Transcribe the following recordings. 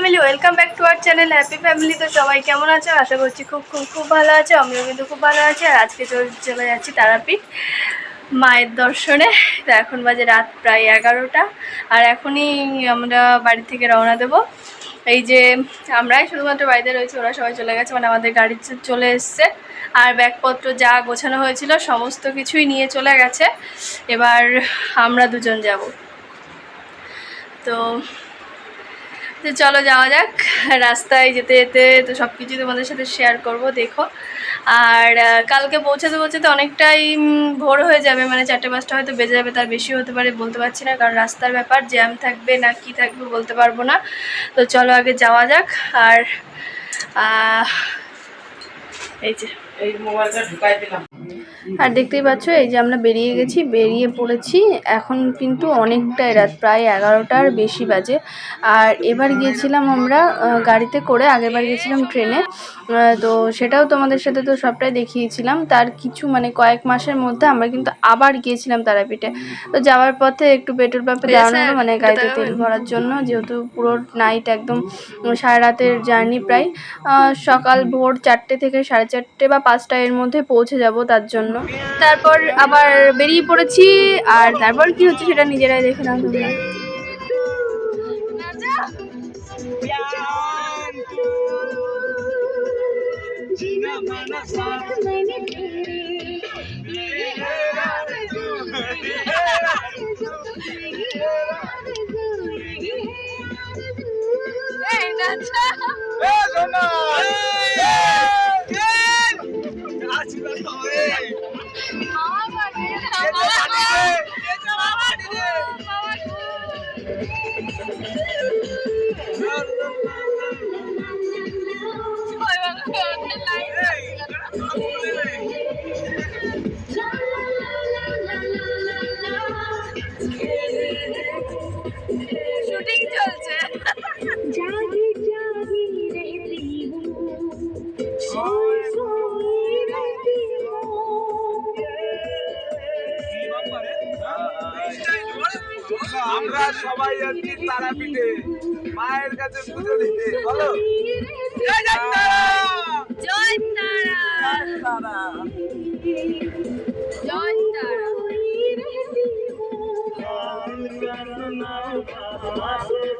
Family welcome back to our channel happy family তো সবাই কেমন আছো? আশা করছি খুব খুব খুব ভালো আছে। আমিও কিন্তু খুব ভালো আছি। আর আজকে চলে যাচ্ছি তারাপীঠ মায়ের দর্শনে। তো এখন বাজে রাত প্রায় এগারোটা। আর এখনই আমরা বাড়ি থেকে রওনা দেবো। এই যে আমরাই শুধুমাত্র বাড়িতে রয়েছি, ওরা সবাই চলে গেছে মানে আমাদের গাড়ি চলে এসছে। আর ব্যাগপত্র যা গোছানো হয়েছিল, সমস্ত কিছুই নিয়ে চলে গেছে। এবার আমরা দুজন যাব। তো তো চলো যাওয়া যাক। রাস্তায় যেতে যেতে তো সব কিছু তোমাদের সাথে শেয়ার করব, দেখো। আর কালকে পৌঁছাতে পৌঁছাতে অনেকটাই ভোর হয়ে যাবে। মানে চারটে পাঁচটা হয়তো বেজে যাবে, তার বেশি হতে পারে বলতে পারছি না। কারণ রাস্তার ব্যাপার জ্যাম থাকবে না, কি থাকবে বলতে পারব না। তো চলো আগে যাওয়া যাক। আর এই যে, এই মোবাইলটা ঢুকাই দিলাম। আর দেখতেই পাচ্ছ এই যে আমরা বেরিয়ে গেছি বেরিয়ে পড়েছি। এখন কিন্তু অনেকটাই রাত প্রায় এগারোটার বেশি বাজে। আর এবার গিয়েছিলাম আমরা গাড়িতে করে আগেরবার গেছিলাম ট্রেনে। তো সেটাও তোমাদের সাথে তো সবটাই দেখিয়েছিলাম। তার কিছু মানে কয়েক মাসের মধ্যে আমরা কিন্তু আবার গিয়েছিলাম তারাপীঠে। তো যাওয়ার পথে একটু পেট্রোল পাম্পে দাঁড়ানো হলো মানে গাড়িতে তেল ভরার জন্য যেহেতু পুরো নাইট একদম সারা রাতের জার্নি প্রায়। সকাল ভোর চারটে থেকে সাড়ে চারটে বা পাঁচটা এর মধ্যে পৌঁছে যাব তার জন্য। তারপর আবার বেরিয়ে পড়েছি আর তারপর কি হচ্ছে সেটা নিজেরাই দেখে নাও তোমরা। শুটিং সবাই যাচ্ছি তারাপীঠে মায়ের কাছে পুজো দিতে বলো জয় তারা জয় তারা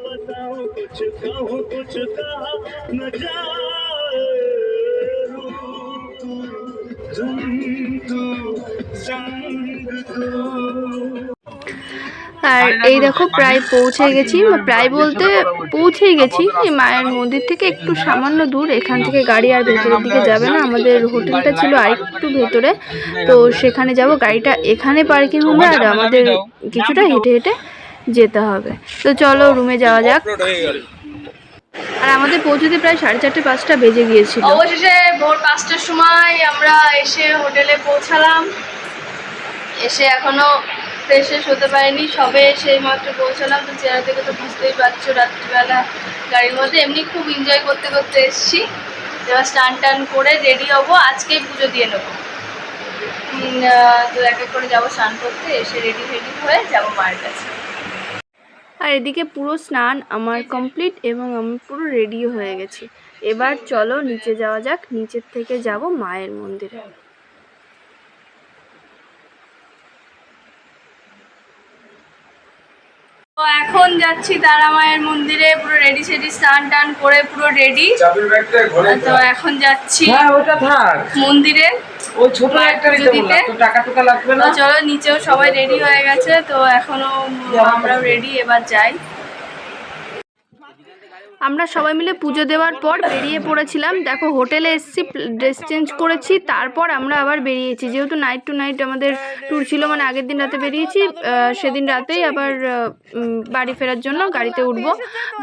बताओ कुछ कहूँ कुछ कहा न जाए तू जंतु संग तू আর এই দেখো প্রায় পৌঁছে গেছি প্রায় বলতে পৌঁছেই গেছি। মায়ের মন্দির থেকে একটু সামান্য দূর এখান থেকে গাড়ি আর ভেতরের দিকে যাবে না আমাদের হোটেলটা ছিল আরেকটু ভেতরে। তো সেখানে যাব গাড়িটা এখানে পার্কিং হবে আর আমাদের কিছুটা হেঁটে হেঁটে যেতে হবে। তো চলো রুমে যাওয়া যাক। আর আমাদের পৌঁছতে প্রায় সাড়ে চারটে পাঁচটা বেজে গিয়েছিল। অবশেষে ভোর পাঁচটার সময় আমরা এসে হোটেলে পৌঁছালাম। এসে এখনও ফ্রেশ হতে পারিনি। সবে এসে মাত্র পৌঁছালাম, তো চেহারা থেকে তো বুঝতেই পারছ, রাত্রিবেলা গাড়ির মধ্যে। এমনি খুব এনজয় করতে করতে এসেছি। এবার স্নান টান করে রেডি হব আজকেই পুজো দিয়ে নেব। তো এক এক করে যাব স্নান করতে, এসে রেডি ফেডি হয়ে যাব মায়ের কাছে। আর এদিকে পুরো স্নান আমার কমপ্লিট এবং আমি পুরো রেডিও হয়ে গেছি। এবার চলো নিচে যাওয়া যাক, নিচের থেকে যাব মায়ের মন্দিরে। তো এখন যাচ্ছি তারা মায়ের মন্দিরে পুরো রেডি সেডি স্নান টান করে পুরো রেডি তো এখন যাচ্ছি হ্যাঁ ওটা থাক। মন্দিরে। ওই ছোট একটা পুজো নিতে দিতে। বললাম তো টাকা লাগবে না? চলো নিচেও সবাই রেডি হয়ে গেছে তো এখনও আমরাও রেডি এবার যাই। আমরা সবাই মিলে পুজো দেওয়ার পর বেরিয়ে পড়েছিলাম। দেখো, হোটেলে এসেছি, ড্রেস চেঞ্জ করেছি, তারপর আমরা আবার বেরিয়েছি। যেহেতু নাইট টু নাইট আমাদের ট্যুর ছিল মানে আগের দিন রাতে বেরিয়েছি সেদিন রাতেই আবার বাড়ি ফেরার জন্য গাড়িতে উঠব।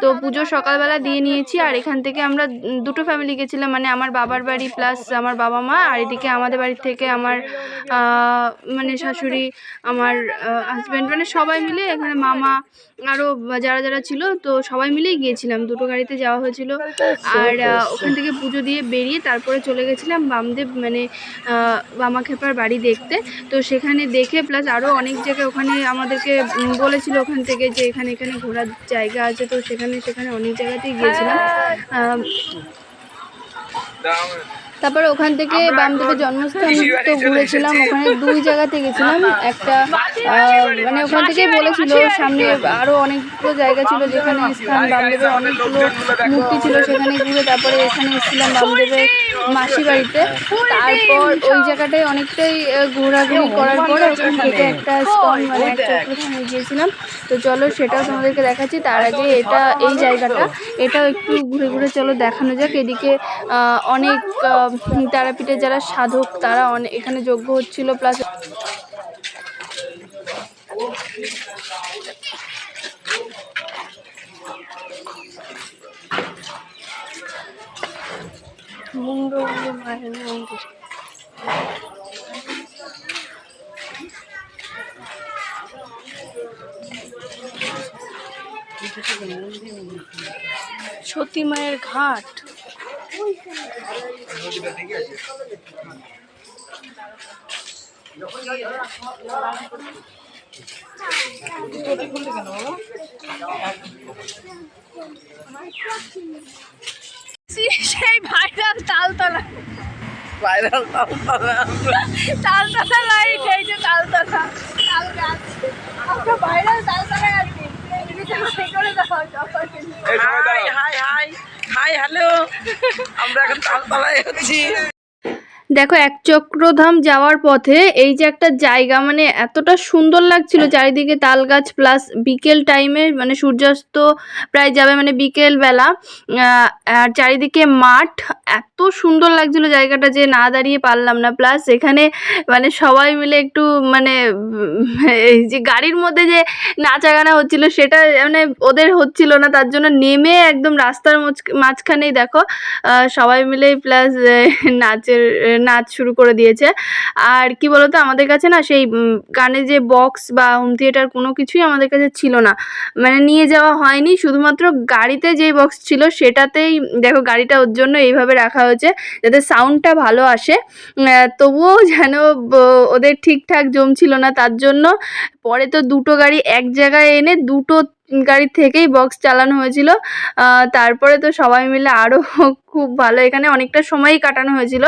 তো পুজো সকালবেলা দিয়ে নিয়েছি, আর এখান থেকে আমরা দুটো ফ্যামিলি গেছিলাম মানে আমার বাবার বাড়ি প্লাস আমার বাবা মা, আর এদিকে আমাদের বাড়ি থেকে আমার মানে শাশুড়ি, আমার হাজব্যান্ড মানে সবাই মিলে এখানে মামা আরও যারা যারা ছিল, তো সবাই মিলেই গিয়েছিলাম দুটো গাড়িতে যাওয়া হয়েছিল। আর ওখান থেকে পুজো দিয়ে বেরিয়ে তারপরে চলে গেছিলাম বামদেব মানে বামাখেপার বাড়ি দেখতে। তো সেখানে দেখে প্লাস আরও অনেক জায়গায় ওখানে আমাদেরকে বলেছিল ওখান থেকে যে এখানে এখানে ঘোরার জায়গা আছে। তো সেখানে সেখানে অনেক জায়গাতেই গিয়েছিলাম। তারপরে ওখান থেকে বামদেবের জন্মস্থান তো ঘুরেছিলাম। ওখানে দুই জায়গাতে গেছিলাম। একটা মানে ওখান থেকে বলেছিল সামনে আরও অনেকগুলো জায়গা ছিল যেখানে স্থান বামদেবের অনেকগুলো মূর্তি ছিল সেখানে ঘুরে তারপরে এখানে এসেছিলাম বামদেবের মাসি বাড়িতে। তারপর ওই জায়গাটায় অনেকটাই ঘোরাঘুরি করার পর ওখান থেকে একটা স্টন মানে একটা গিয়েছিলাম। তো চলো সেটাও তোমাদেরকে দেখাচ্ছি। তার আগে এটা এই জায়গাটা এটাও একটু ঘুরে ঘুরে চলো দেখানো যাক। এদিকে অনেক তারাপীঠের যারা সাধক তারা অনেক এখানে যোগ্য হচ্ছিল প্লাস মায়ের মন্দির সতী মায়ের ঘাট। সেই viral Taltala. Viral Taltala. Light এই যে তালতলা। তাল গাছ আমরা ভাইরাল তালতলায় আছি hi hi hi hi hello আমরা এখন তালতলায় আছি। দেখো এক চক্রধাম যাওয়ার পথে এই যে একটা জায়গা মানে এতটা সুন্দর লাগছিল চারিদিকে তাল গাছ প্লাস বিকেল টাইমে মানে সূর্যাস্ত প্রায় যাবে মানে বিকেল বেলা। আর চারিদিকে মাঠ। এত সুন্দর লাগছিল জায়গাটা যে না দাঁড়িয়ে পারলাম না। প্লাস এখানে মানে সবাই মিলে একটু মানে এই যে গাড়ির মধ্যে যে নাচা গানা হচ্ছিল সেটা মানে ওদের হচ্ছিল না। তার জন্য নেমে একদম রাস্তার মাঝখানেই দেখো সবাই মিলেই প্লাস নাচের নাচ শুরু করে দিয়েছে। আর কি বলতো, আমাদের কাছে না সেই গানে যে বক্স বা হোম থিয়েটার কোনো কিছুই আমাদের কাছে ছিল না। মানে নিয়ে যাওয়া হয়নি, শুধুমাত্র গাড়িতে যেই বক্স ছিল সেটাতেই, দেখো গাড়িটা ওর জন্য এইভাবে রাখা হয়েছে যাতে সাউন্ডটা ভালো আসে। তবুও যেন ওদের ঠিকঠাক জমছিল না, তার জন্য পরে তো দুটো গাড়ি এক জায়গায় এনে দুটো গাড়ি থেকেই বক্স চালানো হয়েছিল। তারপরে তো সবাই মিলে আরও খুব ভালো, এখানে অনেকটা সময়ই কাটানো হয়েছিল।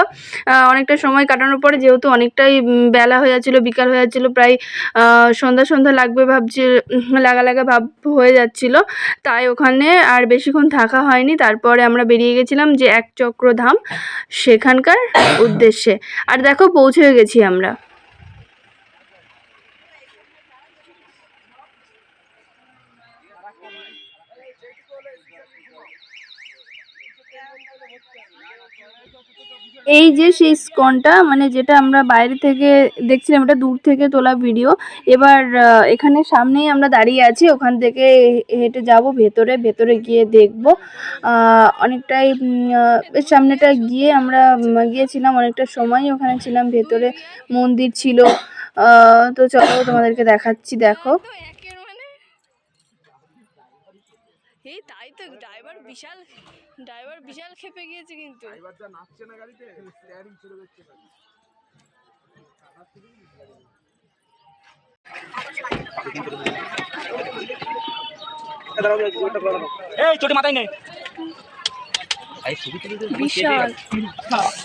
অনেকটা সময় কাটানোর পরে যেহেতু অনেকটাই বেলা হয়ে যাচ্ছিল, বিকাল হয়ে যাচ্ছিল, প্রায় সন্ধ্যা সন্ধ্যা লাগবে ভাবছি, লাগা লাগা ভাব হয়ে যাচ্ছিল। তাই ওখানে আর বেশিক্ষণ থাকা হয়নি। তারপরে আমরা বেরিয়ে গেছিলাম যে এক চক্রধাম সেখানকার উদ্দেশ্যে। আর দেখো পৌঁছে গেছি আমরা। এই যে সেই স্কনটা মানে যেটা আমরা বাইরে থেকে দেখছিলাম, এটা দূর থেকে তোলা ভিডিও এবার এখানে সামনেই আমরা দাঁড়িয়ে আছি, ওখান থেকে হেঁটে যাব, ভেতরে ভেতরে গিয়ে দেখব। অনেকটাই সামনেটা গিয়ে আমরা গিয়েছিলাম অনেকটা সময়, ওখানে ছিলাম, ভেতরে মন্দির ছিল। তো চলো তোমাদেরকে দেখাচ্ছি, দেখো। এই তাই তো ড্রাইভার বিশাল। ড্রাইভার বিশাল খেপে গিয়েছে কিন্তু এবার যা নাচছে না গাড়িতে স্টিয়ারিং ছেড়ে দিচ্ছে না। এই চোটে মাথায় নেই বিশাল।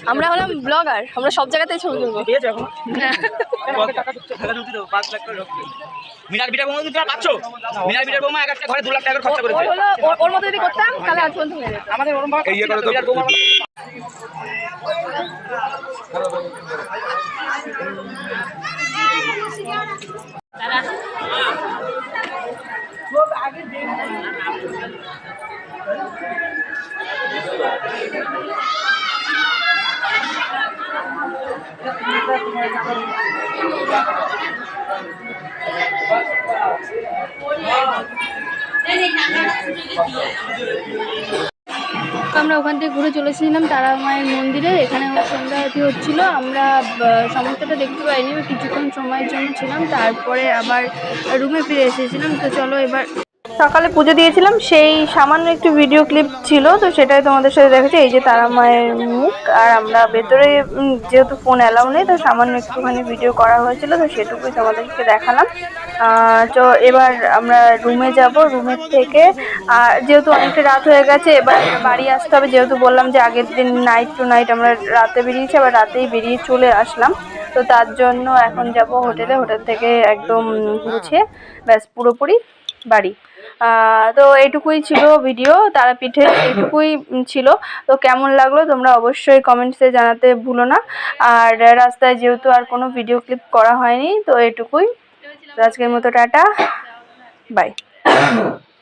আমরা হলাম ব্লগার আমরা সব জায়গাতেই ছবি তুলবো। মিনার বিটার বোমা তুমি পাচ্ছ মিনার বিটার বোমা এক একটা ঘরে দু লাখ টাকা খরচা করেছে। ওর- ওর মতো যদি করতাম তাহলে আজ পর্যন্ত হয়ে যেত। আমাদের ওরম ভাবে এই করে তো বোমা আমরা ওখান থেকে ঘুরে চলে এসেছিলাম তারা মায়ের মন্দিরে। এখানে সন্ধ্যা আরতি হচ্ছিল। আমরা সমস্তটা দেখতে পাইনি কিছুক্ষণ সময়ের জন্য ছিলাম। তারপরে আবার রুমে ফিরে এসেছিলাম। তো চলো এবার সকালে পুজো দিয়েছিলাম, সেই সামান্য একটু ভিডিও ক্লিপ ছিল, তো সেটাই তোমাদের সাথে দেখেছি এই যে তারা মায়ের মুখ, আর আমরা ভেতরে যেহেতু ফোন অ্যালাউ নেই, তো সামান্য একটুখানি ভিডিও করা হয়েছিল, তো সেটুকুই তোমাদেরকে দেখালাম। তো এবার আমরা রুমে যাব রুমের থেকে, আর যেহেতু অনেকটা রাত হয়ে গেছে, এবার বাড়ি আসতে হবে, যেহেতু বললাম যে আগের দিন নাইট টু নাইট আমরা রাতে বেরিয়েছি, আবার রাতেই বেরিয়ে চলে আসলাম। তো তার জন্য এখন যাব হোটেলে, হোটেল থেকে একদম গুছিয়ে ব্যাস পুরোপুরি বাড়ি। তো এটুকুই ছিল ভিডিও তারাপীঠে এটুকুই ছিল। তো কেমন লাগল তোমরা অবশ্যই কমেন্টসে জানাতে ভুলো না। আর রাস্তায় যেহেতু আর কোনো ভিডিও ক্লিপ করা হয়নি, তো এটুকুই আজকের মতো টাটা। বাই